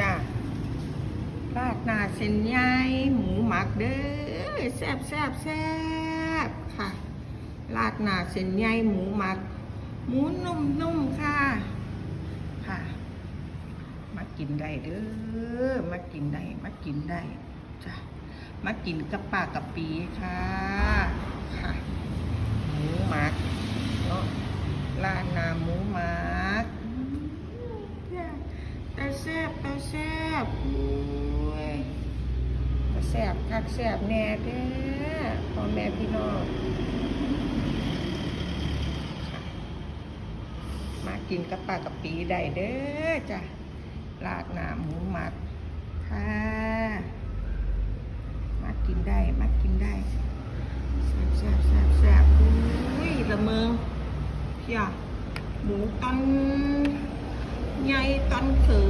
จ้าราดหน้าเส้นใหญ่หมูหมักเด้อแซ่บแซ่บแซ่บค่ะราดหน้าเส้นใหญ่หมูหมัก หมูนุ่มๆค่ะค่ะ มากินได้เด้อมากินได้มากินได้จ้ะมากินกับปลากับปีค่ะ ค่ะ หมูหมักเนาะราดหน้าหมูหมักอืม แซ่บแต่แซ่บอุ้ยแต่แซ่บคักแซ่บแน่เด้อพ่อแม่พี่น้องมากินกับปลากับปีได้เด้อจ้ะราดหน้าหมูหมักค่ะมากินได้มากินได้แซ่บแซ่บแซ่บแซ่บอุ้ยละเมืองเพียหมูตอนใหญ่ตอนเขือ